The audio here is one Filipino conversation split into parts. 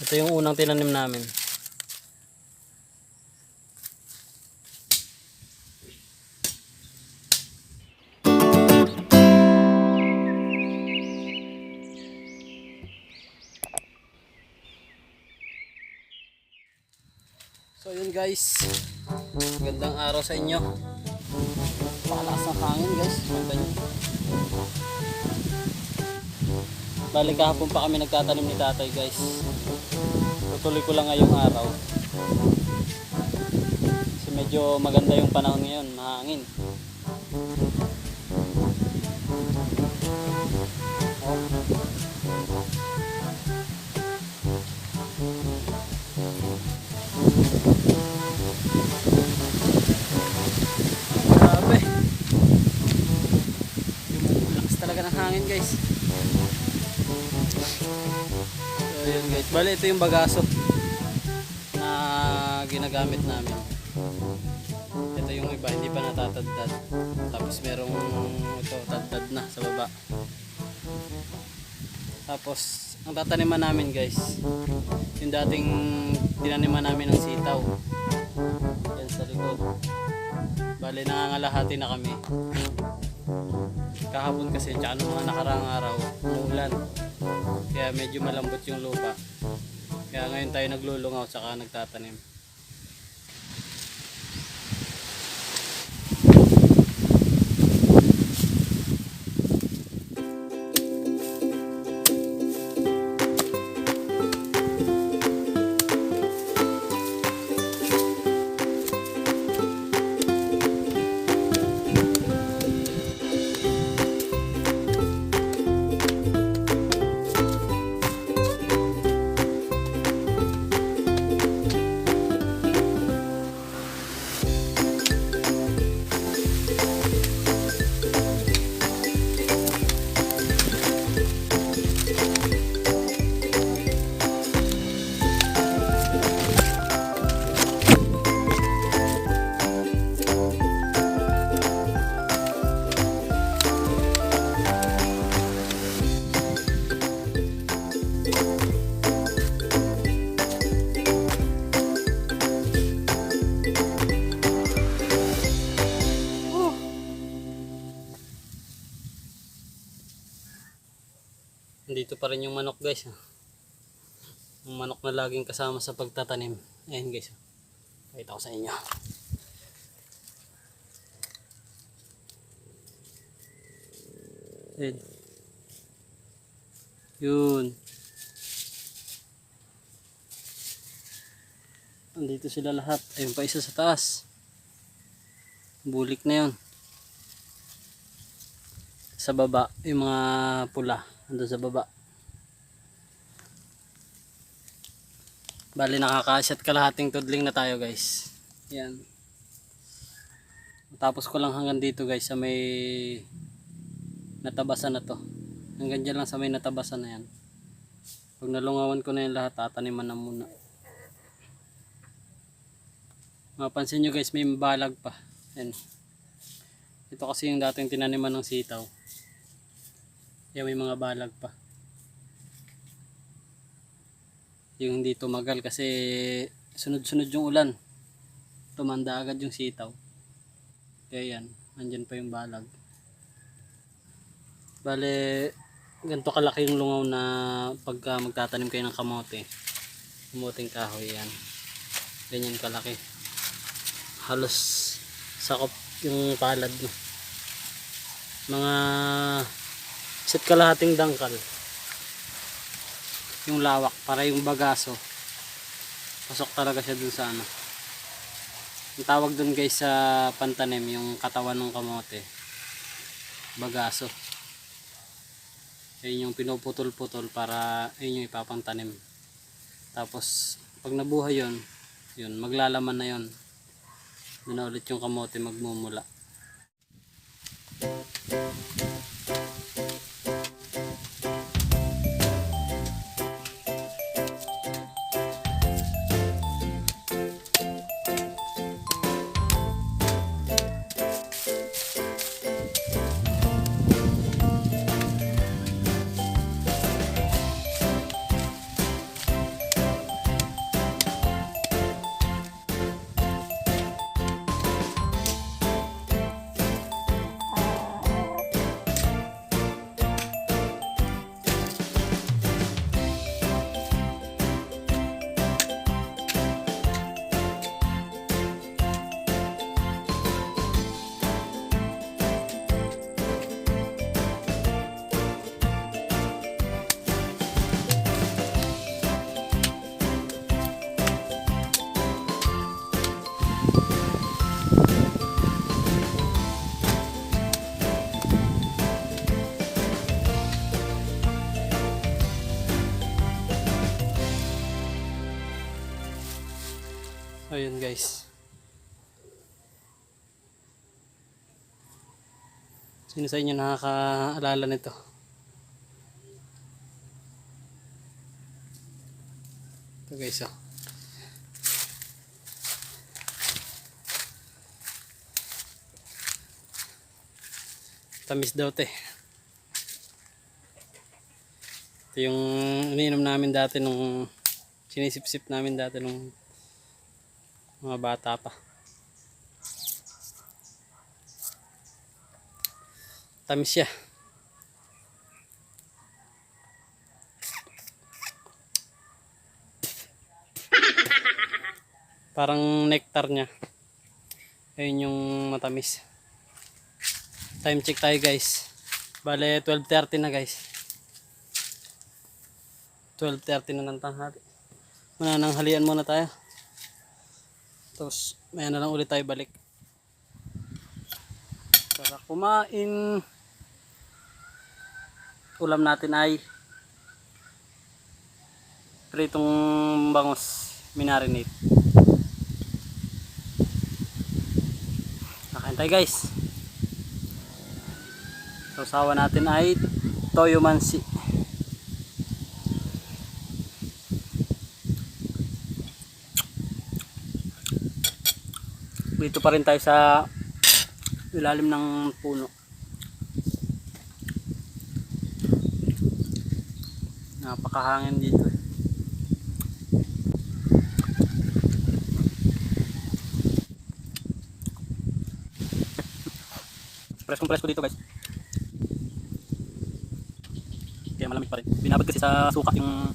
Ito yung unang tinanim namin. So yun guys. Magandang araw sa inyo. Palakas ng hangin guys. Ganda nyo. Balik kahapon pa kami nagtatanim ni tatay guys. Tutuloy ko lang ngayong araw. Kasi medyo maganda yung panahon ngayon. Mahangin. Bali ito yung bagaso na ginagamit namin. Ito yung iba hindi pa natatadad. Tapos merong ito tadtad na sa baba. Tapos ang tataniman namin guys yung dating tinaniman namin ng sitaw. Yan sa likod. Bali nangangalahati na kami. Kahapon kasi tsaka nung mga nakaraang araw, umulan. Kaya medyo malambot yung lupa. Kaya ngayon tayo naglulungaw tsaka nagtatanim. Rin yung manok guys. ah. Yung manok na laging kasama sa pagtatanim. Ayan guys. Pakita ko sa inyo. Ayan. Yun. Andito sila lahat. Ayun pa isa sa taas. Bulik na yun. Sa baba, yung mga pula. Andun sa baba. Bali nakakasyat kalahating tudling na tayo guys. Yan. Tapos ko lang hanggang dito guys sa may natabasan na to. Hanggang dyan lang sa may natabasan na yan. Pag nalungawan ko na yung lahat, tataniman na muna. Mapansin nyo guys, may balag pa. Yan. Ito kasi yung dating tinaniman ng sitaw. Yan may mga balag pa. Yung hindi tumagal kasi sunod-sunod yung ulan. Tumanda agad yung sitaw. Kaya yan, andyan pa yung balag. Bale, ganito kalaki yung lungaw na pagka magtatanim kayo ng kamote. Kamoting kahoy yan. Ganyan kalaki. Halos sakop yung palad no. Mga set kalahating dangkal. Yung lawak para yung bagaso. Pasok talaga siya dun sa ano. Ang tawag dun guys sa pantanim yung katawan ng kamote. Bagaso. Ayun yung pinuputol-putol para ayun yung ipapantanim. Tapos pag nabuhay yon, yun maglalaman na yon. Doon na ulit yung kamote magmumula. Ayun guys. Sino sa inyo nakakaalala nito? Ito guys oh. Tamis daw te. Ito yung iniinom namin dati nung sinisip-sip namin dati nung mga bata pa. Tamis siya. Parang nectar niya. Ayun yung matamis. Time check tayo guys. Bale 12.30 na guys. 12.30 na ng tanghali. Manananghalian muna tayo. Tapos maya na lang ulit tayo balik. Para kumain. Ulam natin ay pritong bangus minarinate. Nakain tayo guys. So sawa natin ay toyo mansi. Dito pa rin tayo sa ilalim ng puno. Napakahangin dito. eh. Press compress ko dito guys. Kaya malamig pa rin. Binabad kasi sa suka yung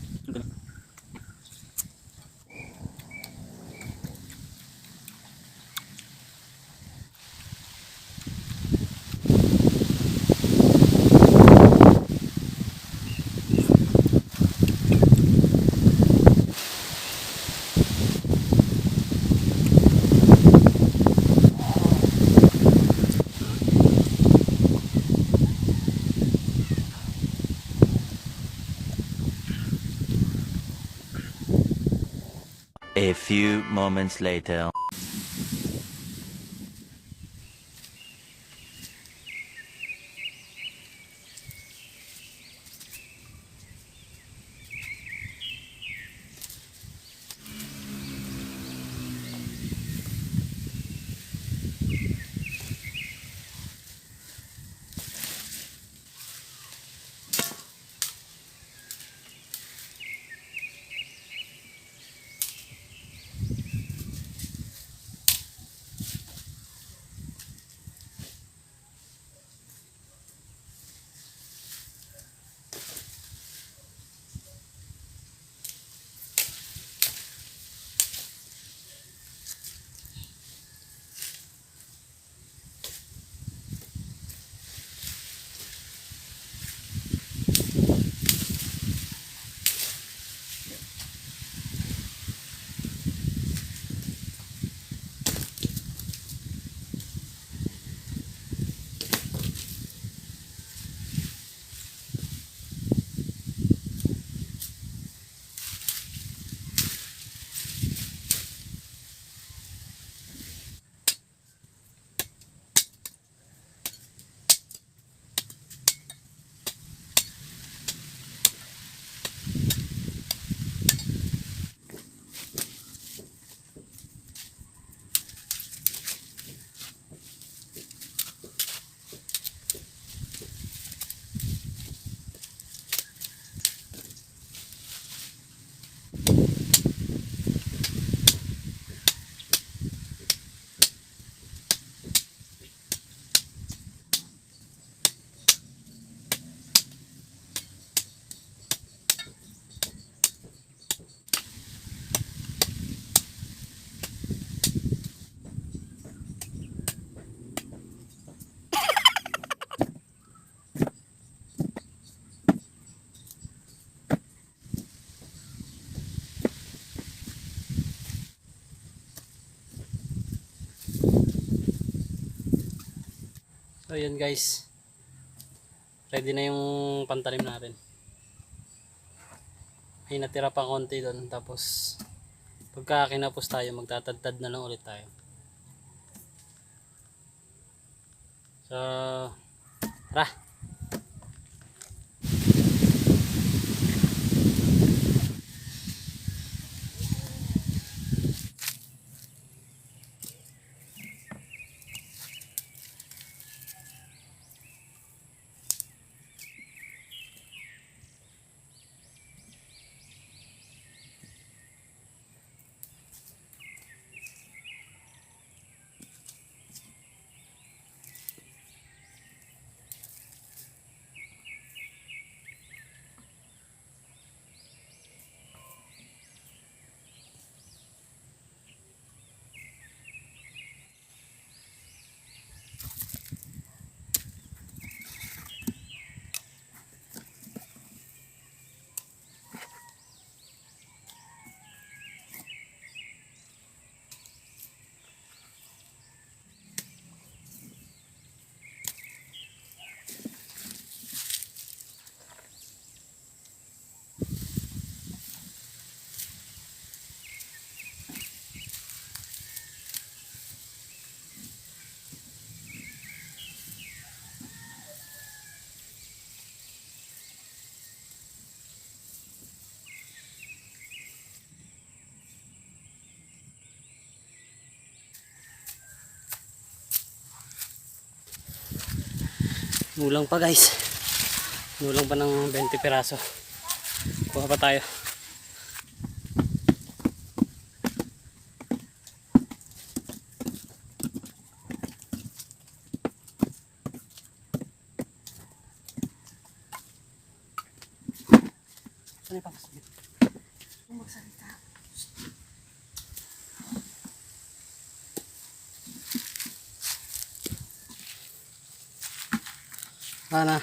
few moments later. So yun guys. Ready na yung pantanim natin. May natira pa konti doon tapos Pagka kinapos tayo, magtatadtad na lang ulit tayo. So, tara. Nulang pa guys. Nulang pa ng 20 piraso. Kuha pa tayo. Ana.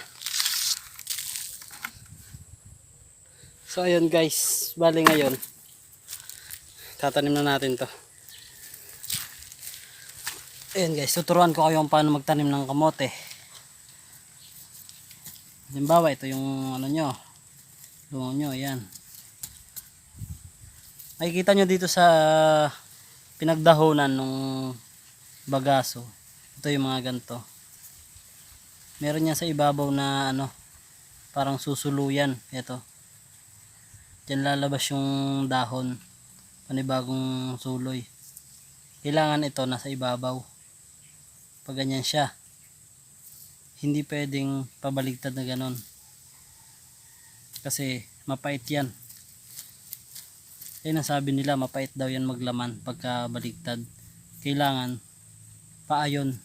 So ayun guys, bali ngayon tatanim na natin to. Ayun guys, tuturuan ko kayo paano magtanim ng kamote. Halimbawa, ito yung ano nyo, lungo nyo, ayan. Makikita nyo dito sa pinagdahonan ng bagaso. Ito yung mga ganito meron yan sa ibabaw na ano parang susuluyan. Ito dyan lalabas yung dahon. Panibagong suloy. Kailangan ito nasa ibabaw. Pag ganyan siya hindi pwedeng pabaligtad na ganon kasi mapait yan. Yan ang sabi nila mapait daw yan maglaman pagka baligtad. Kailangan paayon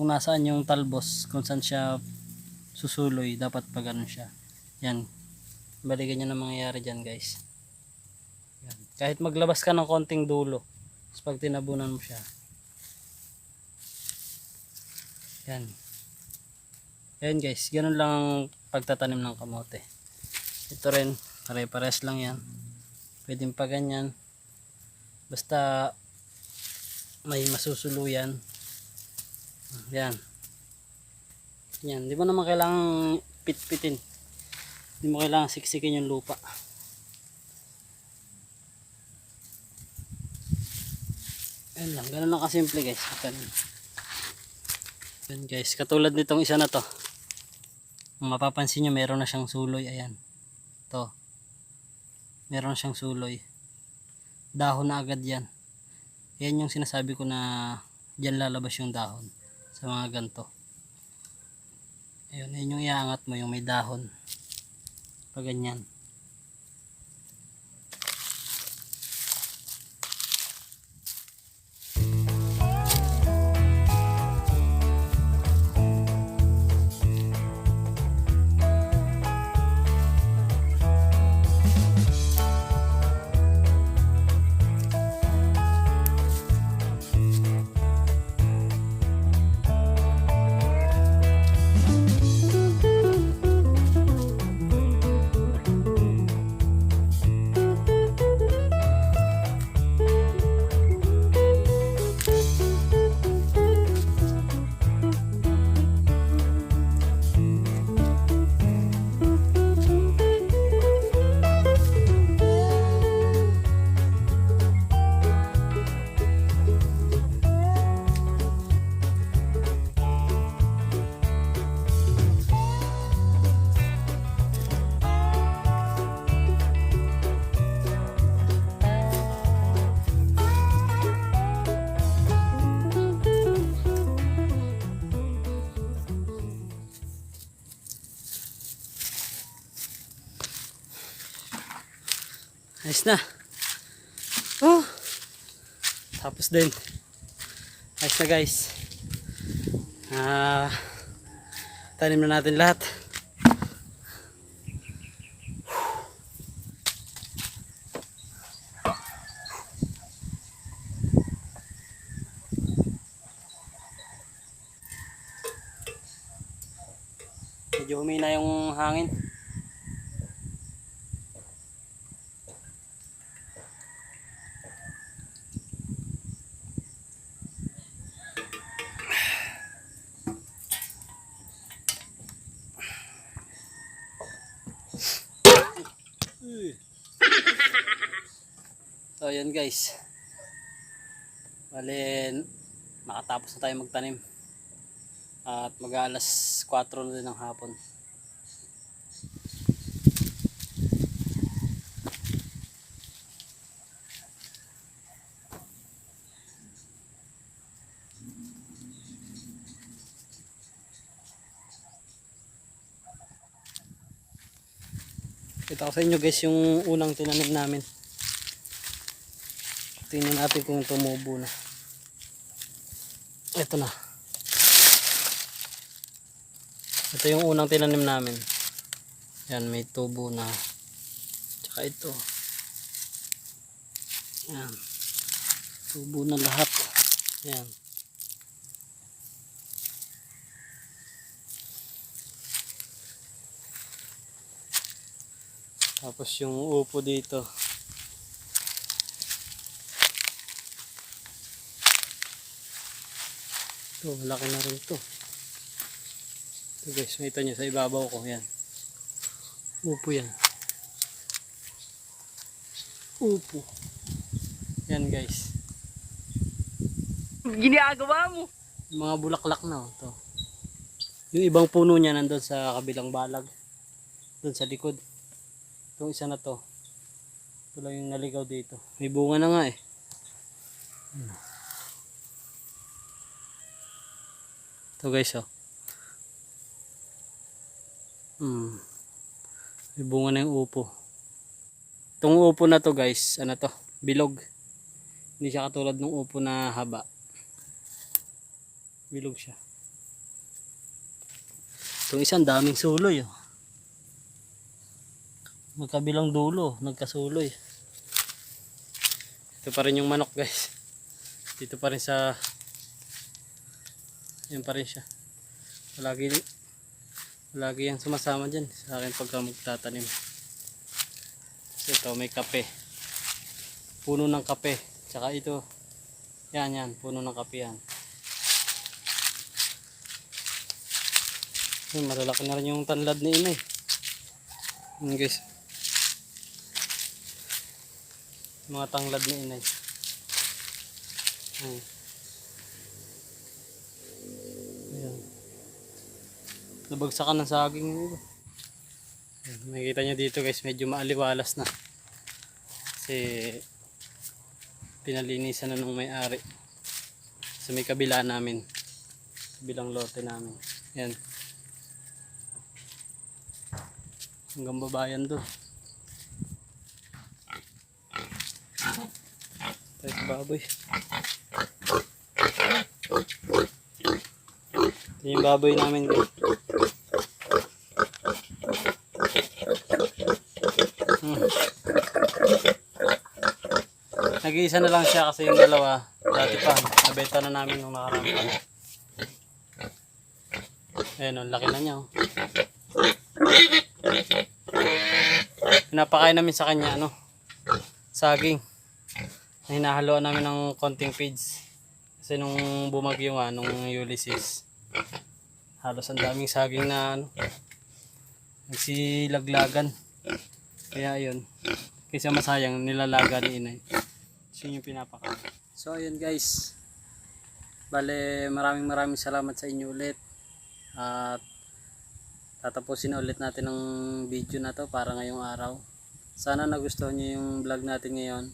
kung nasaan yung talbos, kung saan siya susuloy, dapat pa ganun siya. Yan. Bali ganyan ang mangyayari dyan guys. Yan. Kahit maglabas ka ng konting dulo, pag tinabunan mo siya. Yan. Yan guys, ganun lang ang pagtatanim ng kamote. Ito rin, pare-pares lang yan. Pwedeng pa ganyan. Basta may masusuluyan. Yan. Yan. Di mo naman kailangang pitpitin. Di mo kailangang siksikin yung lupa. Yan lang. Ganun lang kasimple guys. Ganun. Yan guys. Katulad nitong isa na to. Mapapansin nyo meron na siyang suloy. Ayan. To. Meron na siyang suloy. Dahon na agad yan. Yan yung sinasabi ko na dyan lalabas yung dahon sa mga ganto ayun yun yung iangat mo yung may dahon. Pag ganyan Ayos na. Oh. Tapos din. Ayos na guys. Ah, tanim na natin lahat. Medyo humina yung hangin. So ayan guys. Bale, nakatapos na tayo magtanim. At mag alas 4 na din ng hapon. Kita ko sa inyo guys yung unang tinanim namin. Tingnan natin kung tumubo na. Ito na. Ito yung unang tinanim namin. Yan, may tubo na. Tsaka ito. Yan. Tubo na lahat. Yan. Tapos yung upo dito. Ito, malaki na rin to. Ito guys, makita nyo sa ibabaw ko. Yan. Upo yan. Upo. Yan guys. Ginagawa mo. Yung mga bulaklak na. Oh, to. Yung ibang puno niya nandun sa kabilang balag. Doon sa likod. Itong isa na to. Ito lang yung naligaw dito. May bunga na nga eh. Ano. Ito guys oh. Hmm. May bunga na yung upo. Itong upo na to guys, ano to? Bilog. Hindi siya katulad ng upo na haba. Bilog siya. Itong isang daming suloy oh. Magkabilang dulo, nagkasuloy. Ito pa rin yung manok guys. Dito pa rin sa yan pa rin siya. Palagi palagi yan sumasama dyan sa akin pagka magtatanim. So ito may kape. Puno ng kape. Tsaka ito. Yan yan, puno ng kape yan. Yun, malalaki na rin yung tanlad ni inay. Yun guys. Mga tanglad ni inay. Ayan. Ayan. Nabagsakan ng saging. Ayan, Makikita nyo dito guys, medyo maaliwalas na. Kasi pinalinisan na nung may-ari. Sa may kabila namin. Kabilang lote namin. Yan. Hanggang babayan doon. Tayo sa baboy. Ito yung baboy namin guys. Nag-iisa na lang siya kasi yung dalawa. Dati pa, nabenta na namin nung nakaraan pa. Ayan, ang laki na niya. Oh. Pinapakain namin sa kanya, ano, saging. Na hinahaluan namin ng konting feeds. Kasi nung bumagyo nga, nung Ulysses, halos ang daming saging na, ano, nagsilaglagan. Kaya yun, kaysa masayang nilalaga ni inay. Yun yung pinapakain. So ayun guys, bale maraming maraming salamat sa inyo ulit. At tatapusin ulit natin ang video na to para ngayong araw. Sana nagustuhan nyo yung vlog natin ngayon.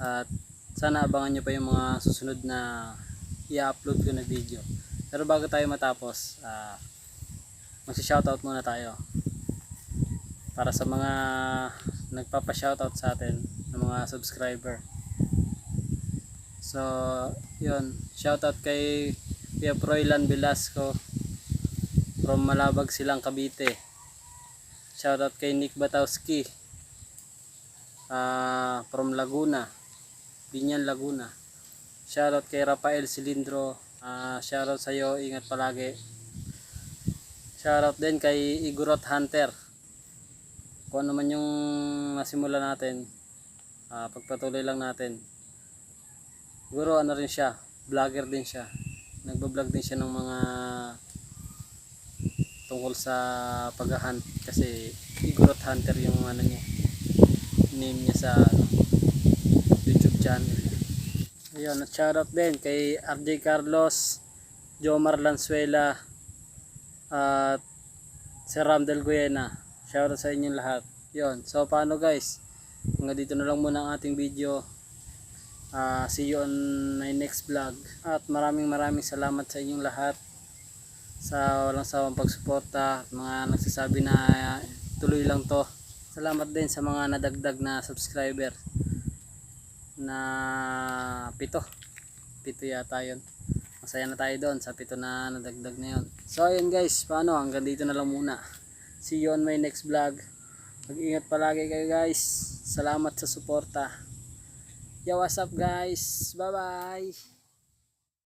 At sana abangan nyo pa yung mga susunod na i-upload ko na video. Pero bago tayo matapos, uh, magsi-shoutout muna tayo. Para sa mga nagpapa-shoutout sa atin ng mga subscriber. So, yun. Shoutout kay Kuya Froilan Velasco from Malabag Silang Cavite. Shoutout kay Nick Batowski ah, from Laguna. Binyan, Laguna. Shoutout kay Rafael Cilindro. Ah, shoutout sa iyo, ingat palagi. Shoutout din kay Igorot Hunter. Kung ano man yung nasimula natin, ah, pagpatuloy lang natin. Siguro ano rin siya, vlogger din siya. Nagbablog din siya ng mga tungkol sa pag-hunt kasi Igorot Hunter yung ano niya name niya sa YouTube channel. Ayun, at shoutout din kay RJ Carlos, Jomar Lanzuela, at si Ram Del Guiena. Shoutout sa inyong lahat. Yun, so paano guys? Hanggang dito na lang muna ang ating video. Ah, see you on my next vlog. At maraming maraming salamat sa inyong lahat sa walang sawang pagsuporta at mga nagsasabi na tuloy lang to. Salamat din sa mga nadagdag na subscriber na pito. Pito yata yun. Masaya na tayo doon sa pito na nadagdag na yun. So ayun guys, paano hanggang dito na lang muna. See you on my next vlog. Mag-ingat palagi kayo guys. Salamat sa suporta. Yo, what's up guys? Bye bye.